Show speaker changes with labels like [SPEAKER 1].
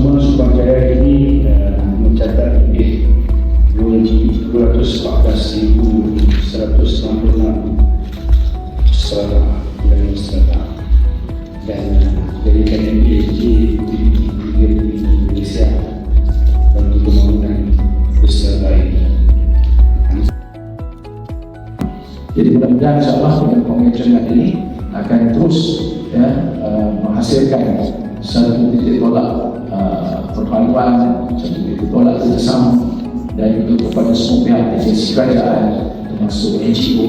[SPEAKER 1] Sumono Surabaya ini eh, mencatat lebih 214.166 peserta dan peserta dan dari KMPG di Indonesia untuk pembangunan peserta ini.
[SPEAKER 2] Jadi mudah-mudahan insya Allah ya, dengan komitmen ini akan terus ya, eh, menghasilkan satu titik tolak uh, perpaduan, satu titik tolak kerjasama dan juga kepada semua pihak agensi kerajaan termasuk NGO